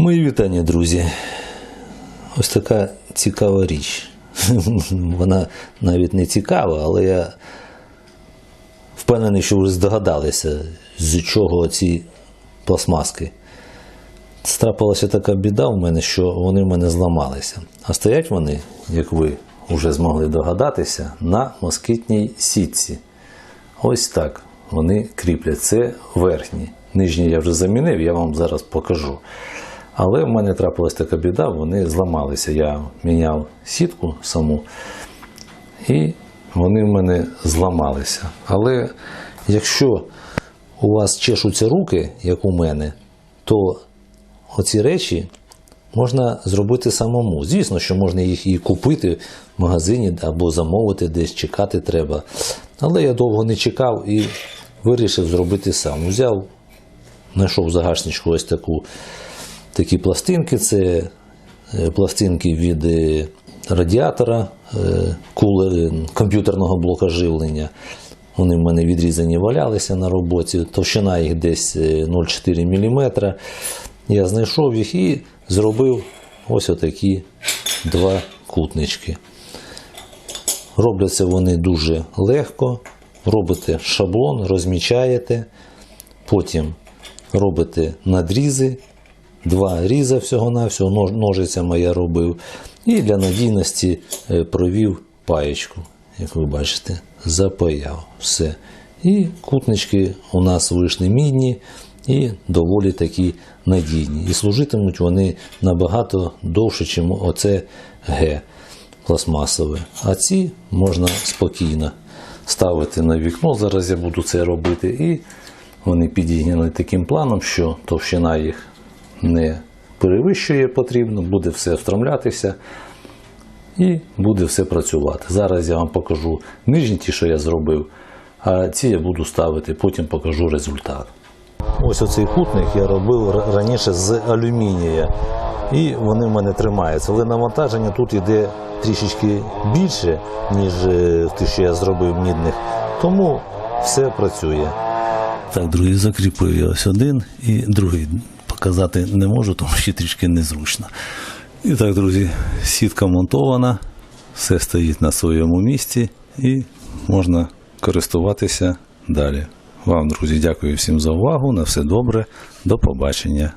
Мої вітання, друзі. Ось така цікава річ. Вона навіть не цікава, але я впевнений, що ви здогадалися, з чого ці пластмаски. Трапилася така біда у мене, що вони в мене зламалися. А стоять вони, як ви вже змогли догадатися, на москітній сітці. Ось так вони кріплять. Це верхні. Нижні я вже замінив, я вам зараз покажу. Але в мене трапилась така біда, вони зламалися. Я міняв сітку саму, і вони в мене зламалися. Але якщо у вас чешуться руки, як у мене, то оці речі можна зробити самому. Звісно, що можна їх і купити в магазині або замовити десь, чекати треба. Але я довго не чекав і вирішив зробити сам. Взяв, знайшов загашничку ось таку, такі пластинки. Це е, пластинки від е, радіатора е, кулер, комп'ютерного блока живлення. Вони в мене відрізані валялися на роботі, товщина їх десь е, 0,4 мм. Я знайшов їх і зробив ось отакі два кутнички. Робляться вони дуже легко. Робите шаблон, розмічаєте, потім робите надрізи, два різа всього-навсього, нож- ножицями я робив. І для надійності е, провів паєчку, як ви бачите, запаяв все. І кутнички у нас вийшли мідні і доволі такі надійні. І служитимуть вони набагато довше, ніж оце Г пластмасове. А ці можна спокійно ставити на вікно. Зараз я буду це робити. І вони підігняли таким планом, що товщина їх не перевищує потрібно, буде все встромлятися і буде все працювати. Зараз я вам покажу нижні ті, що я зробив, а ці я буду ставити, потім покажу результат. Ось оцей кутник я робив раніше з алюмінія. І вони в мене тримаються. Але навантаження тут йде трішечки більше, ніж е, те, що я зробив мідних. Тому все працює. Так, друзі, закріпив я ось один і другий показати не можу, тому що трішки незручно. І так, друзі, сітка монтована, все стоїть на своєму місці і можна користуватися далі. Вам, друзі, дякую всім за увагу. На все добре. До побачення.